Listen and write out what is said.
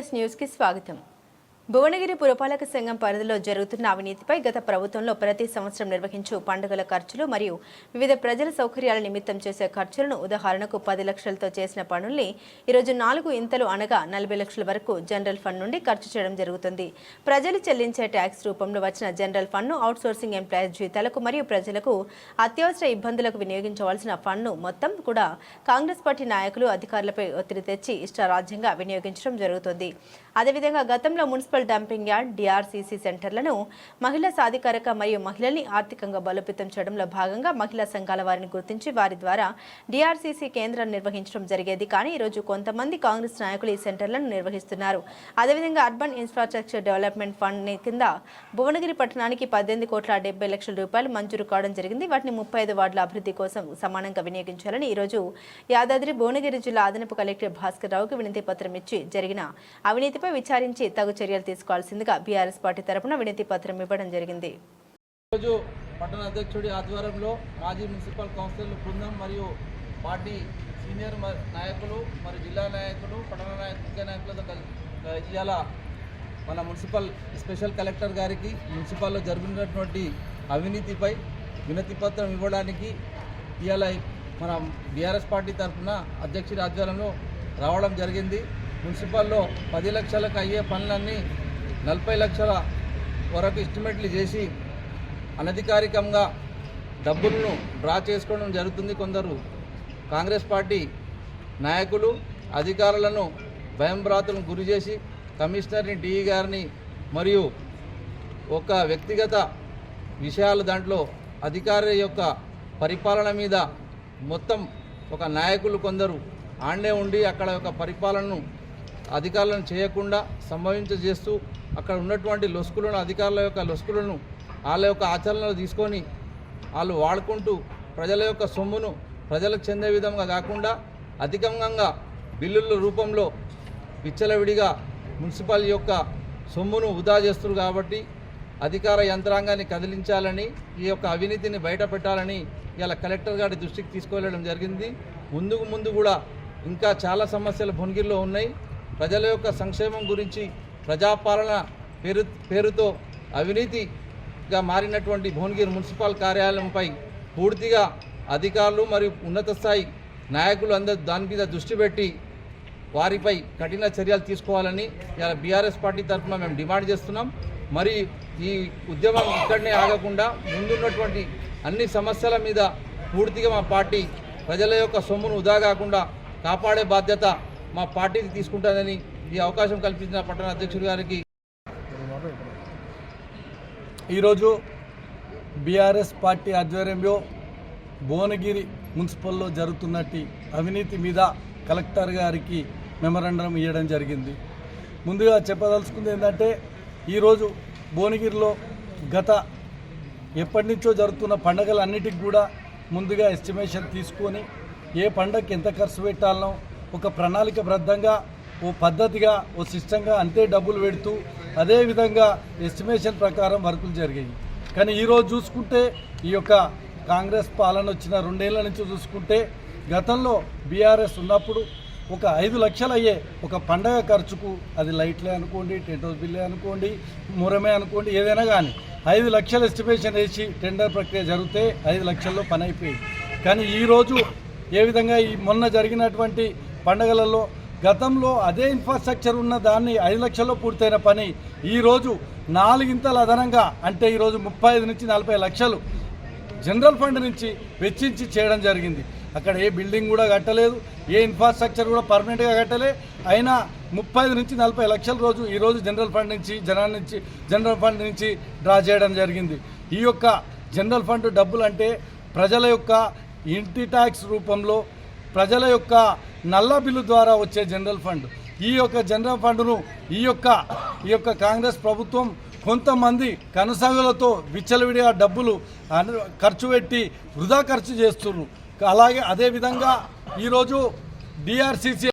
DNS న్యూస్కి స్వాగతం. భువనగిరి పురపాలక సంఘం పరిధిలో జరుగుతున్న అవినీతిపై గత ప్రభుత్వంలో ప్రతి సంవత్సరం నిర్వహించు పండుగల ఖర్చులు మరియు వివిధ ప్రజల సౌకర్యాల నిమిత్తం చేసే ఖర్చులను ఉదాహరణకు పది లక్షలతో చేసిన పనుల్ని ఈరోజు నాలుగు ఇంతలు అనగా నలభై లక్షల వరకు జనరల్ ఫండ్ నుండి ఖర్చు చేయడం జరుగుతుంది. ప్రజలు చెల్లించే ట్యాక్స్ రూపంలో వచ్చిన జనరల్ ఫండ్ను అవుట్సోర్సింగ్ ఎంప్లాయీస్ జీతాలకు మరియు ప్రజలకు అత్యవసర ఇబ్బందులకు వినియోగించవలసిన ఫండ్ను మొత్తం కూడా కాంగ్రెస్ పార్టీ నాయకులు అధికారులపై ఒత్తిడి తెచ్చి ఇష్టారాజ్యంగా వినియోగించడం జరుగుతుంది. అదేవిధంగా గతంలో మున్సిపల్ డంపింగ్ యార్డ్ డిఆర్సీసీ సెంటర్లను మహిళా సాధికారక మరియు మహిళల్ని ఆర్థికంగా బలోపేతం చేయడంలో భాగంగా మహిళా సంఘాల వారిని గుర్తించి వారి ద్వారా డిఆర్సీసీ కేంద్రాన్ని నిర్వహించడం జరిగేది. కానీ ఈరోజు కొంతమంది కాంగ్రెస్ నాయకులు ఈ సెంటర్లను నిర్వహిస్తున్నారు. అదేవిధంగా అర్బన్ ఇన్ఫ్రాస్ట్రక్చర్ డెవలప్మెంట్ ఫండ్ కింద భువనగిరి పట్టణానికి పద్దెనిమిది కోట్ల డెబ్బై లక్షల రూపాయలు మంజూరు కావడం జరిగింది. వాటిని ముప్పై ఐదు వార్డుల అభివృద్ధి కోసం సమానంగా వినియోగించాలని ఈరోజు యాదాద్రి భువనగిరి జిల్లా అదనపు కలెక్టర్ భాస్కర్ రావుకి వినతి పత్రం ఇచ్చి జరిగిన అవినీతిపై విచారించి తగు చర్యలు తీసుకోవాల్సిందిగా బీఆర్ఎస్ పార్టీ తరపున వినతి పత్రం ఇవ్వడం జరిగింది. ఈరోజు పట్టణ అధ్యక్షుడి ఆధ్వర్యంలో మాజీ మున్సిపల్ కౌన్సిలర్ బృందం మరియు పార్టీ సీనియర్ నాయకులు మరి జిల్లా నాయకులు పట్టణ నాయక ముఖ్య నాయకులతో కలిసి ఇవాళ మన మున్సిపల్ స్పెషల్ కలెక్టర్ గారికి మున్సిపల్లో జరిగినటువంటి అవినీతిపై వినతి పత్రం ఇవ్వడానికి ఇవాళ మన బీఆర్ఎస్ పార్టీ తరఫున అధ్యక్షుడి ఆధ్వర్యంలో రావడం జరిగింది. మున్సిపల్లో పది లక్షలకు అయ్యే పనులన్నీ నలభై లక్షల వరకు ఎస్టిమేట్లు చేసి అనధికారికంగా డబ్బులను డ్రా చేసుకోవడం జరుగుతుంది కొందరు. కాంగ్రెస్ పార్టీ నాయకులు అధికారులను భయంభ్రాతులను గురి చేసి కమిషనర్ని డిఈ గారిని మరియు ఒక వ్యక్తిగత విషయాలు దాంట్లో అధికారి యొక్క పరిపాలన మీద మొత్తం ఒక నాయకులు కొందరు ఆండే ఉండి అక్కడ యొక్క పరిపాలనను అధికారులను చేయకుండా సంభవించజేస్తూ అక్కడ ఉన్నటువంటి లొసుకులను అధికారుల యొక్క లొసుకులను వాళ్ళ యొక్క ఆచరణలో తీసుకొని వాళ్ళు వాడుకుంటూ ప్రజల యొక్క సొమ్మును ప్రజలకు చెందే విధంగా కాకుండా అధికంగా బిల్లుల రూపంలో విచ్చలవిడిగా మున్సిపల్ యొక్క సొమ్మును వృధా చేస్తున్నారు కాబట్టి అధికార యంత్రాంగాన్ని కదిలించాలని ఈ యొక్క అవినీతిని బయట పెట్టాలని ఇలా కలెక్టర్ గారి దృష్టికి తీసుకువెళ్ళడం జరిగింది. ముందుకు ముందు కూడా ఇంకా చాలా సమస్యలు భువనగిరిలో ఉన్నాయి. ప్రజల యొక్క సంక్షేమం గురించి ప్రజాపాలన పేరు పేరుతో అవినీతిగా మారినటువంటి భువనగిరి మున్సిపల్ కార్యాలయంపై పూర్తిగా అధికారులు మరియు ఉన్నత స్థాయి నాయకులు అందరూ దాని మీద దృష్టి పెట్టి వారిపై కఠిన చర్యలు తీసుకోవాలని ఇలా బీఆర్ఎస్ పార్టీ తరఫున మేము డిమాండ్ చేస్తున్నాం. మరి ఈ ఉద్యమం ఇక్కడనే ఆగకుండా ముందున్నటువంటి అన్ని సమస్యల మీద పూర్తిగా మా పార్టీ ప్రజల యొక్క సొమ్మును వృధా కాకుండా కాపాడే బాధ్యత మా పార్టీకి తీసుకుంటానని ఈ అవకాశం కల్పించిన పట్టణ అధ్యక్షుడు గారికి. ఈరోజు బీఆర్ఎస్ పార్టీ ఆధ్వర్యంలో భువనగిరి మున్సిపల్లో జరుగుతున్నట్టు అవినీతి మీద కలెక్టర్ గారికి మెమరాండం ఇవ్వడం జరిగింది. ముందుగా చెప్పదలుచుకుంది ఏంటంటే ఈరోజు భువనగిరిలో గత ఎప్పటి నుంచో జరుగుతున్న పండగలన్నిటికి కూడా ముందుగా ఎస్టిమేషన్ తీసుకొని ఏ పండగకి ఎంత ఖర్చు పెట్టాలనో ఒక ప్రణాళికబద్ధంగా ఓ పద్ధతిగా ఓ సిస్టంగా అంతే డబ్బులు పెడుతూ అదేవిధంగా ఎస్టిమేషన్ ప్రకారం వర్కులు జరిగాయి. కానీ ఈరోజు చూసుకుంటే ఈ యొక్క కాంగ్రెస్ పాలన వచ్చిన రెండేళ్ళ నుంచి చూసుకుంటే గతంలో బీఆర్ఎస్ ఉన్నప్పుడు ఒక ఐదు లక్షలు అయ్యే ఒక పండగ ఖర్చుకు అది లైట్లే అనుకోండి టెంట్ హౌస్ బిల్లే అనుకోండి మురమే అనుకోండి ఏదైనా కానీ ఐదు లక్షల ఎస్టిమేషన్ వేసి టెండర్ ప్రక్రియ జరిగితే ఐదు లక్షల్లో పని అయిపోయింది. కానీ ఈరోజు ఏ విధంగా ఈ మొన్న జరిగినటువంటి పండగలలో గతంలో అదే ఇన్ఫ్రాస్ట్రక్చర్ ఉన్న దాన్ని ఐదు లక్షల్లో పూర్తయిన పని ఈరోజు నాలుగింతల అదనంగా అంటే ఈరోజు ముప్పై ఐదు నుంచి నలభై లక్షలు జనరల్ ఫండ్ నుంచి వెచ్చించి చేయడం జరిగింది. అక్కడ ఏ బిల్డింగ్ కూడా కట్టలేదు ఏ ఇన్ఫ్రాస్ట్రక్చర్ కూడా పర్మనెంట్గా కట్టలే. అయినా ముప్పై ఐదు నుంచి నలభై లక్షల రోజు ఈరోజు జనరల్ ఫండ్ నుంచి జనాల నుంచి జనరల్ ఫండ్ నుంచి డ్రా చేయడం జరిగింది. ఈ యొక్క జనరల్ ఫండ్ డబ్బులు అంటే ప్రజల యొక్క ఇంటి ట్యాక్స్ రూపంలో ప్రజల యొక్క నల్ల బిల్లు ద్వారా వచ్చే జనరల్ ఫండ్. ఈ యొక్క జనరల్ ఫండ్ను ఈ యొక్క ఈ యొక్క కాంగ్రెస్ ప్రభుత్వం కొంతమంది కనసాగులతో విచ్చలవిడిగా డబ్బులు ఖర్చు పెట్టి వృధా ఖర్చు చేస్తున్నారు. అలాగే అదేవిధంగా ఈరోజు డిఆర్సిసి